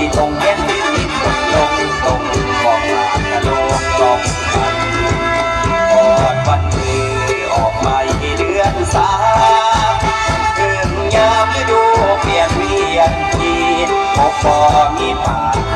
ที่ตรงเย็นลติดตรงตรงมองมากระโดดองกันกอดวันนี้ออกไปเดือนสามคืนยามฤดูเปลี่ยนเวียนทีพบบ่มีปาก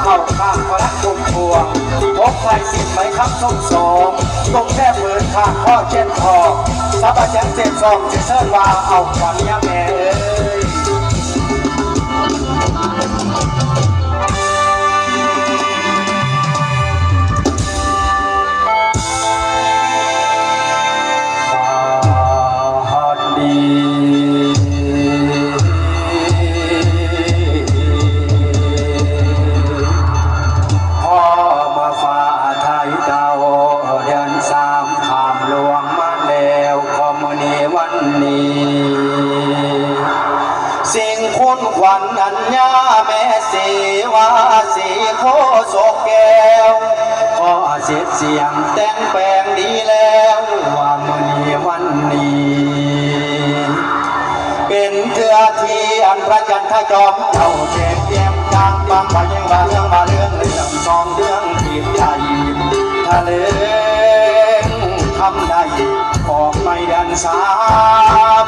เข่าข้างพระคุมพวงพบใครสิทธิ์ไหมครับส้มสองตรงแค่เหมือนข้างข้อเช่นทองสับปะแจงเจ็บซองจะเชิญว่าเอาควัญยาแม่เอ้ สียเสียงแต่งแปลงดีแล้วว่ามือนี้วันนี้ เป็นเถื่อที่อันพระจันทร์จอมเจ้าเจ็บเยี่ยมจางบางบายังบาเรื่องบาเรื่องเรื่องสองเรื่องทีบใจทะเลงคำใดออกไม่ดันสาม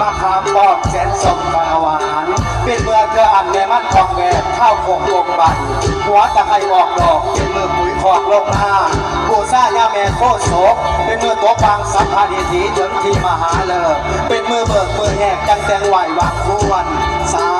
มาขามปอกแสนสมกาหวานเป็นเมื่อเกออันแม่มันทองแหวนข้าวโคงลงใบหัวตะไคร้ออกดอกเป็นมือปุ๋ยขอกลงหน้าบูซ่ายาแม่โคตรโศกเป็นมือตัวปังสัมภารีถีถึงที่มหาเลิศเป็นมือเบิกมือแหกจังแตงไหววางควรสา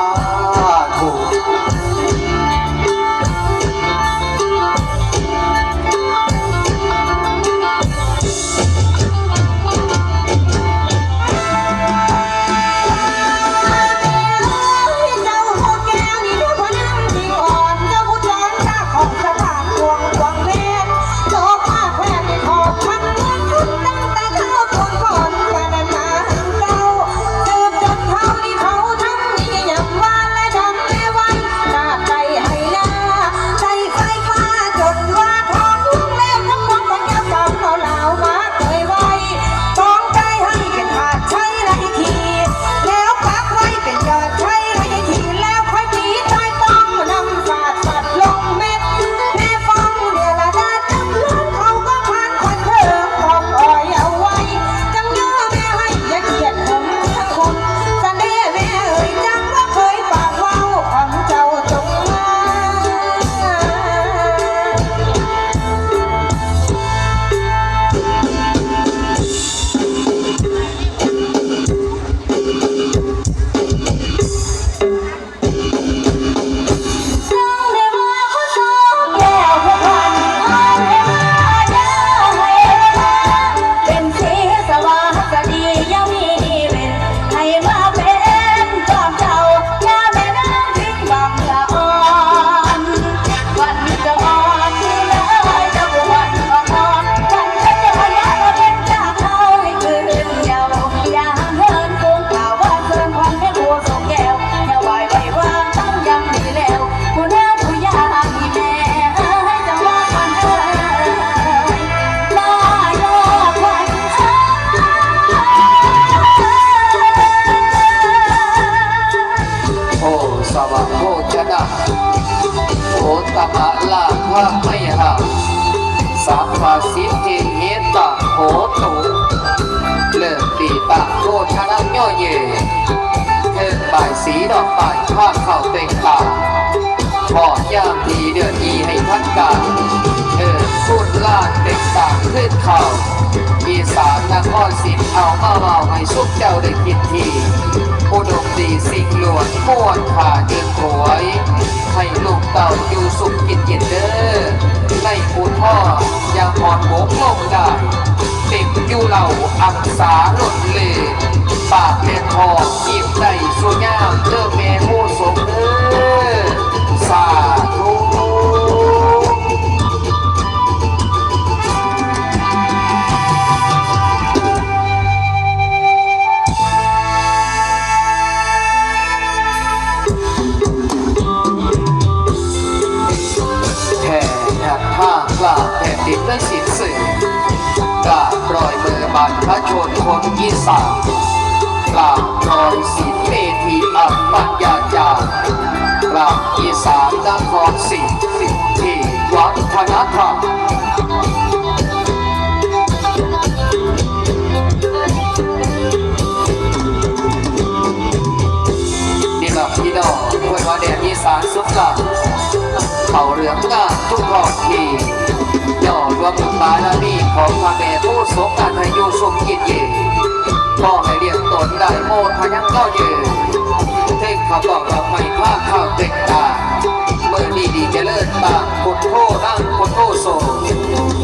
โภชนะโอตมะลาภะไมหะสัพพสิทธิเหตะโหตุเลิกปีตะโภชนะย่อเยเททิงบ่ายสีดอกป่ายข้าเข่าเต็งตาพอย่ามดีเดือนอีให้ท่านการเออพูดลาดเต็งต่างขึ้นเข่าอีสาน นครศรีเอามาเมาให้สุกเจ้าได้กินทีอุดมดีสิ่งหลวนม้วนขาเดินหวยให้ลูกเต่าอยู่สุขกินเย็นเด้อในปูท่อยังอ่อนโบกลงได้เด็กอยู่เหล่าอักษาหล่นเลปากแม่ทองหยิบได้สวยงามเด้อแม่โมสมเด้อสา นคนอีสานกราบรอยศีเมธีอัปปัญญาจารย์กราบอีสานนครศรีสิทธิวัฒนธรรมนี่แบบพี่น้องควยว่าแดนอีสานสุดหลังเขาเรืองงาทุกท้องที่ย่อรวมบุญบารมีของพระแม่ผู้ทรงการให้อยู่สมกินเย่ พ่อให้เรียกตนได้โมทยังก็เยืนเท่งเขาบอกเราไม่พลาดข้าวเต็กตาเมื่อดีดีเจริญบางพุทโธนั่งพุทโธโส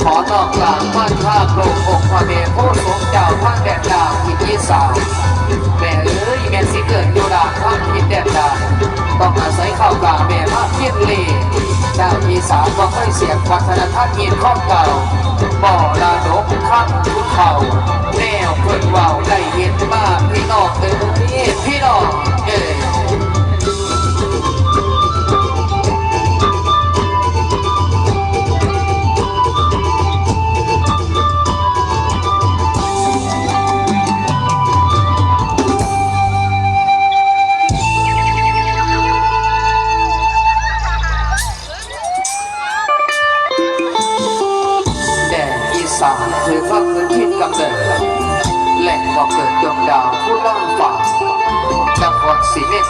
ขอนอกกลางบ้านท่าโปร่งองค์พระเมรุผู้ทรงเจ้าท่านแดนดาวอินอีสาแม่เอ้ยแม่สิเกิดอยู่ดานข้างทิศแดนดาต้องอาศัยข้าวกลางแม่มาเทียนเล ดาวอีสานว่าค่อยเสียงวัฒนธรรมยีนข้องเก่าบ่อลาดกข้างทุกเขาแนวเพิ่นเว้าได้เห็นบ้าพี่น้องเอ้ยพี่น้องเอ้ย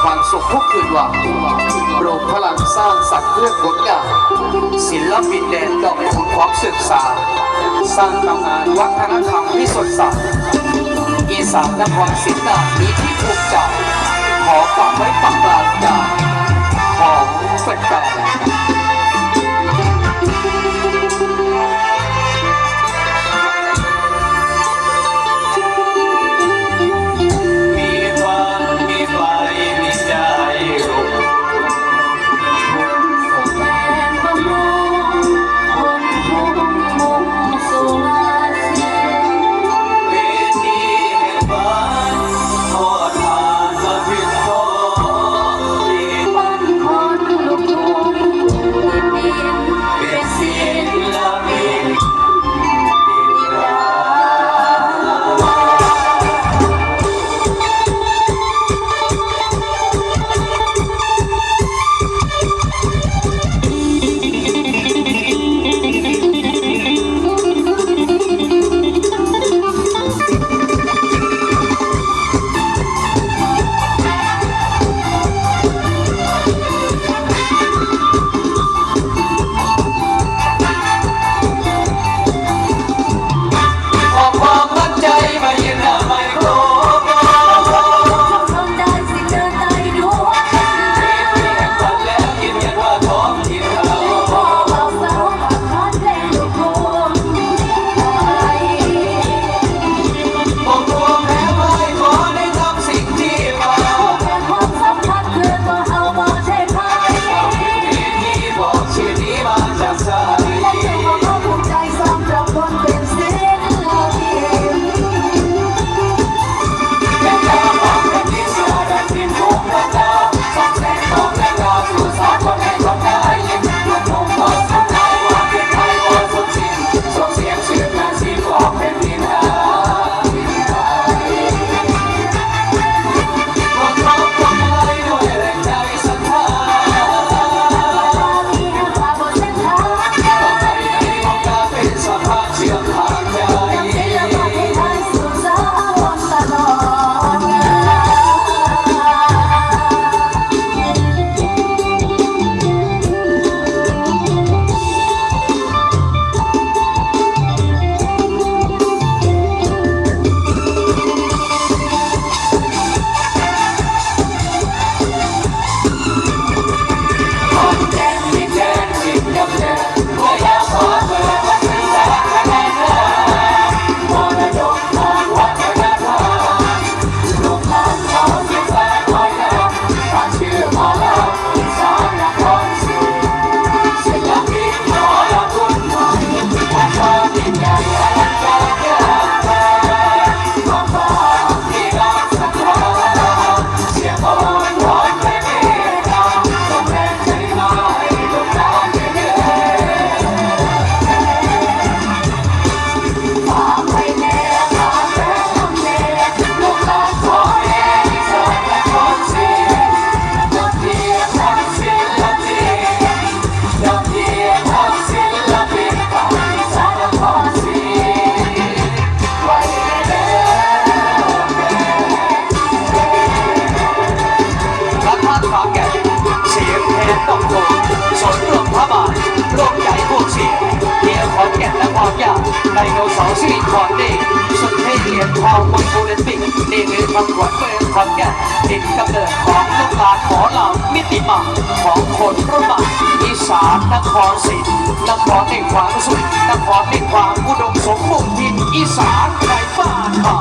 ความสุขทุกคืนวันโรงพลังสร้างสรรค์เรื่องผลงานศิลปินแดนดอกขุนของศึกษา สร้างตำนานวัฒนธรรมที่สดใสอีสานนครศรีนามีที่ภูมิใจขอฝากไว้ปักหลางใจของแฟนๆ ไดโนเสาร์สีขอดเด็กสุดให้เหรียญทองบนโอลิมปิกนี่คือคำขวัญเมืองขอนแก่ติดกำเนิดของลูกหานอเหล่มิติม่ของคนรุ่นใอีสานนครศรีนครในความสุขนครในความอุดมสมบูรณ์อีสานไรบ้านเก่า